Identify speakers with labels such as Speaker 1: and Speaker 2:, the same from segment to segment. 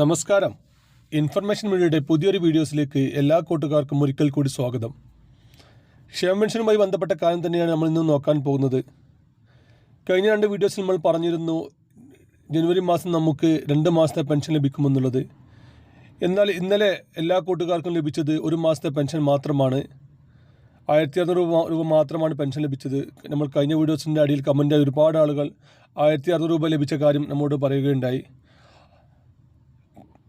Speaker 1: നമസ്കാരം. ഇൻഫർമേഷൻ മീഡിയയുടെ പുതിയൊരു വീഡിയോസിലേക്ക് എല്ലാ കൂട്ടുകാർക്കും ഒരിക്കൽ കൂടി സ്വാഗതം. ക്ഷേമപെൻഷനുമായി ബന്ധപ്പെട്ട കാര്യം തന്നെയാണ് നമ്മൾ ഇന്ന് നോക്കാൻ പോകുന്നത്. കഴിഞ്ഞ രണ്ട് വീഡിയോസിൽ നമ്മൾ പറഞ്ഞിരുന്നു ജനുവരി മാസം നമുക്ക് രണ്ട് മാസത്തെ പെൻഷൻ ലഭിക്കുമെന്നുള്ളത്. എന്നാൽ ഇന്നലെ എല്ലാ കൂട്ടുകാർക്കും ലഭിച്ചത് ഒരു മാസത്തെ പെൻഷൻ മാത്രമാണ്. ആയിരത്തി അറുന്നൂറ് രൂപ മാത്രമാണ് പെൻഷൻ ലഭിച്ചത്. നമ്മൾ കഴിഞ്ഞ വീഡിയോസിന്റെ അടിയിൽ കമന്റായി ഒരുപാട് ആളുകൾ ആയിരത്തി അറുന്നൂറ് രൂപ ലഭിച്ച കാര്യം നമ്മോട് പറയുകയുണ്ടായി.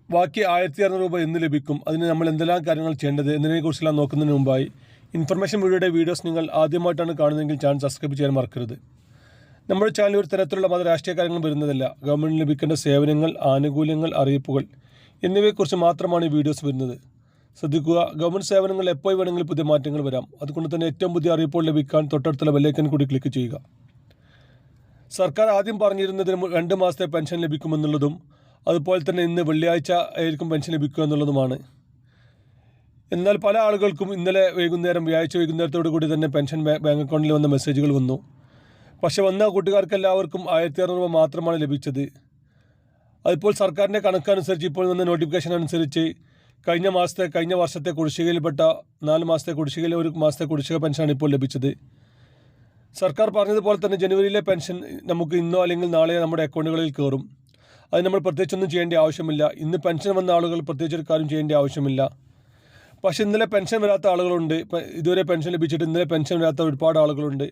Speaker 1: ബാക്കി ആയിരത്തി അറുന്നൂറ് രൂപ എന്ന് ലഭിക്കും. അതിന് നമ്മൾ എന്തെല്ലാം കാര്യങ്ങൾ ചെയ്യേണ്ടത് എന്നതിനെക്കുറിച്ചെല്ലാം നോക്കുന്നതിന് മുമ്പായി ഇൻഫർമേഷൻ വീഡിയോയുടെ വീഡിയോസ് നിങ്ങൾ ആദ്യമായിട്ടാണ് കാണുന്നതെങ്കിൽ ചാനൽ സബ്സ്ക്രൈബ് ചെയ്യാൻ മറക്കരുത്. നമ്മുടെ ചാനൽ ഒരു തരത്തിലുള്ള മത രാഷ്ട്രീയ കാര്യങ്ങൾ വരുന്നതല്ല. ഗവൺമെന്റ് ലഭിക്കേണ്ട സേവനങ്ങൾ ആനുകൂല്യങ്ങൾ അറിയിപ്പുകൾ എന്നിവയെക്കുറിച്ച് മാത്രമാണ് ഈ വീഡിയോസ് വരുന്നത്. ശ്രദ്ധിക്കുക ഗവൺമെന്റ് സേവനങ്ങൾ എപ്പോൾ വേണമെങ്കിലും പുതിയ മാറ്റങ്ങൾ വരാം. അതുകൊണ്ട് തന്നെ ഏറ്റവും പുതിയ അറിയിപ്പുകൾ ലഭിക്കാൻ തൊട്ടടുത്തുള്ള ബെല്ലേക്കൻ കൂടി ക്ലിക്ക് ചെയ്യുക. സർക്കാർ ആദ്യം പറഞ്ഞിരുന്നതിന് രണ്ട് മാസത്തെ പെൻഷൻ ലഭിക്കുമെന്നുള്ളതും അതുപോലെ തന്നെ ഇന്ന് വെള്ളിയാഴ്ച ആയിരിക്കും പെൻഷൻ ലഭിക്കുക എന്നുള്ളതുമാണ്. എന്നാൽ പല ആളുകൾക്കും ഇന്നലെ വൈകുന്നേരം വ്യാഴാഴ്ച വൈകുന്നേരത്തോടു കൂടി തന്നെ പെൻഷൻ ബാങ്ക് അക്കൗണ്ടിൽ വന്ന മെസ്സേജുകൾ വന്നു. പക്ഷെ വന്ന കൂട്ടുകാർക്ക് എല്ലാവർക്കും ആയിരത്തി അറുന്നൂറ് രൂപ മാത്രമാണ് ലഭിച്ചത്. അതിപ്പോൾ സർക്കാരിന്റെ കണക്കനുസരിച്ച് ഇപ്പോൾ വന്ന നോട്ടിഫിക്കേഷൻ അനുസരിച്ച് കഴിഞ്ഞ മാസത്തെ കഴിഞ്ഞ വർഷത്തെ കുടിശ്ശികയിൽപ്പെട്ട നാല് മാസത്തെ കുടിശ്ശികയിൽ ഒരു മാസത്തെ കുടിശ്ശിക പെൻഷനാണ് ഇപ്പോൾ ലഭിച്ചത്. സർക്കാർ പറഞ്ഞതുപോലെ തന്നെ ജനുവരിയിലെ പെൻഷൻ നമുക്ക് ഇന്നോ അല്ലെങ്കിൽ നാളെയോ നമ്മുടെ അക്കൗണ്ടുകളിൽ കയറും. അത് നമ്മൾ പ്രത്യേകിച്ചൊന്നും ചെയ്യേണ്ട ആവശ്യമില്ല. ഇന്ന് പെൻഷൻ വന്ന ആളുകൾ പ്രത്യേകിച്ച് ഒരു കാര്യം ചെയ്യേണ്ട ആവശ്യമില്ല. പക്ഷേ ഇന്നലെ പെൻഷൻ വരാത്ത ആളുകളുണ്ട്. ഇതുവരെ പെൻഷൻ ലഭിച്ചിട്ട് ഇന്നലെ പെൻഷൻ വരാത്ത ഒരുപാട് ആളുകളുണ്ട്.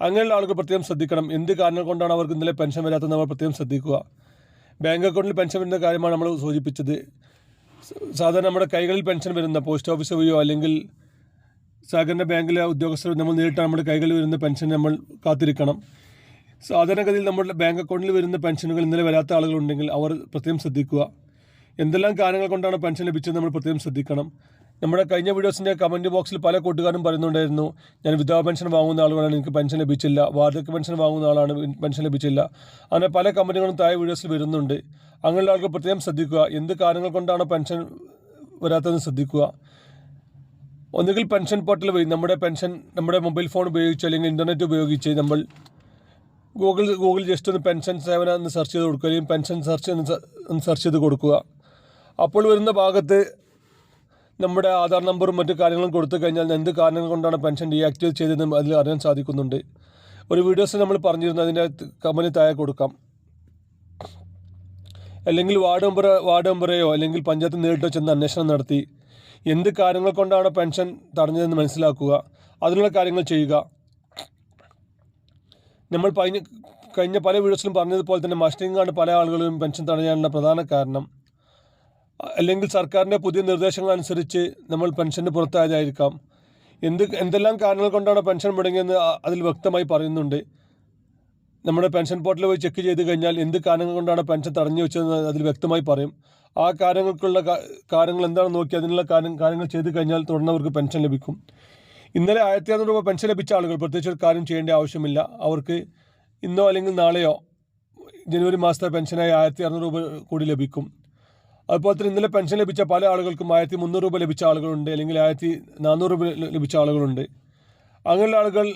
Speaker 1: അങ്ങനെയുള്ള ആളുകൾ പ്രത്യേകം ശ്രദ്ധിക്കണം. എന്ത് കാരണം കൊണ്ടാണ് അവർക്ക് ഇന്നലെ പെൻഷൻ വരാത്തത് നമ്മൾ പ്രത്യേകം ശ്രദ്ധിക്കുക. ബാങ്ക് അക്കൗണ്ടിൽ പെൻഷൻ വരുന്ന കാര്യമാണ് നമ്മൾ സൂചിപ്പിച്ചത്. സാധാരണ നമ്മുടെ കൈകളിൽ പെൻഷൻ വരുന്ന പോസ്റ്റ് ഓഫീസ് വഴിയോ അല്ലെങ്കിൽ സഹകരണ ബാങ്കിലെ ഉദ്യോഗസ്ഥർ നമ്മൾ നേരിട്ട് നമ്മുടെ കൈകളിൽ വരുന്ന പെൻഷൻ നമ്മൾ കാത്തിരിക്കണം. സാധാരണഗതിയിൽ നമ്മുടെ ബാങ്ക് അക്കൗണ്ടിൽ വരുന്ന പെൻഷനുകൾ ഇന്നലെ വരാത്ത ആളുകളുണ്ടെങ്കിൽ അവർ പ്രത്യേകം ശ്രദ്ധിക്കുക. എന്തെല്ലാം കാരണങ്ങൾ കൊണ്ടാണ് പെൻഷൻ ലഭിച്ചത് നമ്മൾ പ്രത്യേകം ശ്രദ്ധിക്കണം. നമ്മുടെ കഴിഞ്ഞ വീഡിയോസിന്റെ കമന്റ് ബോക്സിൽ പല കൂട്ടുകാരും പറയുന്നുണ്ടായിരുന്നു ഞാൻ വിധവാ പെൻഷൻ വാങ്ങുന്ന ആളുകളാണ് എനിക്ക് പെൻഷൻ ലഭിച്ചില്ല. വാർദ്ധക്യ പെൻഷൻ വാങ്ങുന്ന ആളാണ് പെൻഷൻ ലഭിച്ചില്ല. അങ്ങനെ പല കമന്റുകളും താഴെ വീഡിയോസിൽ വരുന്നുണ്ട്. അങ്ങനെയുള്ള ആളുകൾ പ്രത്യേകം ശ്രദ്ധിക്കുക. എന്ത് കാരണങ്ങൾ കൊണ്ടാണ് പെൻഷൻ വരാത്തതെന്ന് ശ്രദ്ധിക്കുക. ഒന്നുകിൽ പെൻഷൻ പോർട്ടൽ വഴി നമ്മുടെ പെൻഷൻ നമ്മുടെ മൊബൈൽ ഫോൺ ഉപയോഗിച്ച് അല്ലെങ്കിൽ ഇന്റർനെറ്റ് ഉപയോഗിച്ച് നമ്മൾ ഗൂഗിൾ ഗൂഗിൾ ജസ്റ്റ് ഒന്ന് പെൻഷൻ സേവന എന്ന് സെർച്ച് ചെയ്ത് കൊടുക്കുക. അല്ലെങ്കിൽ പെൻഷൻ സെർച്ച് എന്ന് സെർച്ച് ചെയ്ത് കൊടുക്കുക. അപ്പോൾ വരുന്ന ഭാഗത്ത് നമ്മുടെ ആധാർ നമ്പറും മറ്റു കാര്യങ്ങളും കൊടുത്തു കഴിഞ്ഞാൽ എന്ത് കാരണങ്ങൾ കൊണ്ടാണ് പെൻഷൻ ഡീആക്ടിവേറ്റ് ചെയ്തതെന്ന് അതിൽ അറിയാൻ സാധിക്കുന്നുണ്ട്. ഒരു വീഡിയോസ് നമ്മൾ പറഞ്ഞിരുന്നു അതിന്റെ കമ്പനി താഴെ കൊടുക്കാം. അല്ലെങ്കിൽ വാർഡ് മെമ്പർ വാർഡ് മെമ്പറെയോ അല്ലെങ്കിൽ പഞ്ചായത്ത് നേരിട്ടോ ചെന്ന് അന്വേഷണം നടത്തി എന്ത് കാര്യങ്ങൾ കൊണ്ടാണ് പെൻഷൻ തടഞ്ഞതെന്ന് മനസ്സിലാക്കുക. അതിനുള്ള കാര്യങ്ങൾ ചെയ്യുക. നമ്മൾ കഴിഞ്ഞ കഴിഞ്ഞ പല വീഡിയോസിലും പറഞ്ഞതുപോലെ തന്നെ മസ്റ്റിങ്ങാണ് പല ആളുകളും പെൻഷൻ തടയാനുള്ള പ്രധാന കാരണം അല്ലെങ്കിൽ സർക്കാരിന്റെ പുതിയ നിർദ്ദേശങ്ങൾ അനുസരിച്ച് നമ്മൾ പെൻഷന് പുറത്തായതായിരിക്കാം. എന്ത് എന്തെല്ലാം കാരണങ്ങൾ കൊണ്ടാണ് പെൻഷൻ മുടങ്ങിയെന്ന് അതിൽ വ്യക്തമായി പറയുന്നുണ്ട്. നമ്മുടെ പെൻഷൻ പോർട്ടലിൽ പോയി ചെക്ക് ചെയ്ത് കഴിഞ്ഞാൽ എന്ത് കാരണങ്ങൾ കൊണ്ടാണ് പെൻഷൻ തടഞ്ഞു വെച്ചതെന്ന് അതിൽ വ്യക്തമായി പറയും. ആ കാര്യങ്ങൾക്കുള്ള കാര്യങ്ങൾ എന്താണെന്ന് നോക്കി അതിനുള്ള കാര്യം കാര്യങ്ങൾ ചെയ്ത് കഴിഞ്ഞാൽ തുടർന്നവർക്ക് പെൻഷൻ ലഭിക്കും. ഇന്നലെ ആയിരത്തി അറുന്നൂറ് രൂപ പെൻഷൻ ലഭിച്ച ആളുകൾ പ്രത്യേകിച്ച് ഒരു കാര്യം ചെയ്യേണ്ട ആവശ്യമില്ല. അവർക്ക് ഇന്നോ അല്ലെങ്കിൽ നാളെയോ ജനുവരി മാസത്തെ പെൻഷനായി ആയിരത്തി അറുന്നൂറ് രൂപ കൂടി ലഭിക്കും. അതുപോലെ തന്നെ ഇന്നലെ പെൻഷൻ ലഭിച്ച പല ആളുകൾക്കും ആയിരത്തി മുന്നൂറ് രൂപ ലഭിച്ച ആളുകളുണ്ട് അല്ലെങ്കിൽ ആയിരത്തി നാനൂറ് രൂപ ലഭിച്ച ആളുകളുണ്ട്. അങ്ങനെയുള്ള ആളുകൾ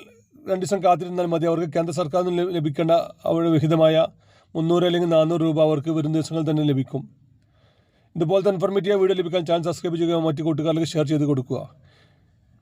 Speaker 1: രണ്ട് ദിവസം കാത്തിരുന്നാൽ മതി. അവർക്ക് കേന്ദ്ര സർക്കാരിൽ നിന്ന് ലഭിക്കേണ്ട അവരുടെ വിഹിതമായ മുന്നൂറ് അല്ലെങ്കിൽ നാനൂറ് രൂപ അവർക്ക് വരും ദിവസങ്ങളിൽ തന്നെ ലഭിക്കും. ഇതുപോലത്തെ ഇൻഫർമേറ്റീവ് വീഡിയോ ലഭിക്കാൻ ചാനൽ സബ്സ്ക്രൈബ് ചെയ്യുക മറ്റു കൂട്ടുകാർക്ക് ഷെയർ ചെയ്ത് കൊടുക്കുക.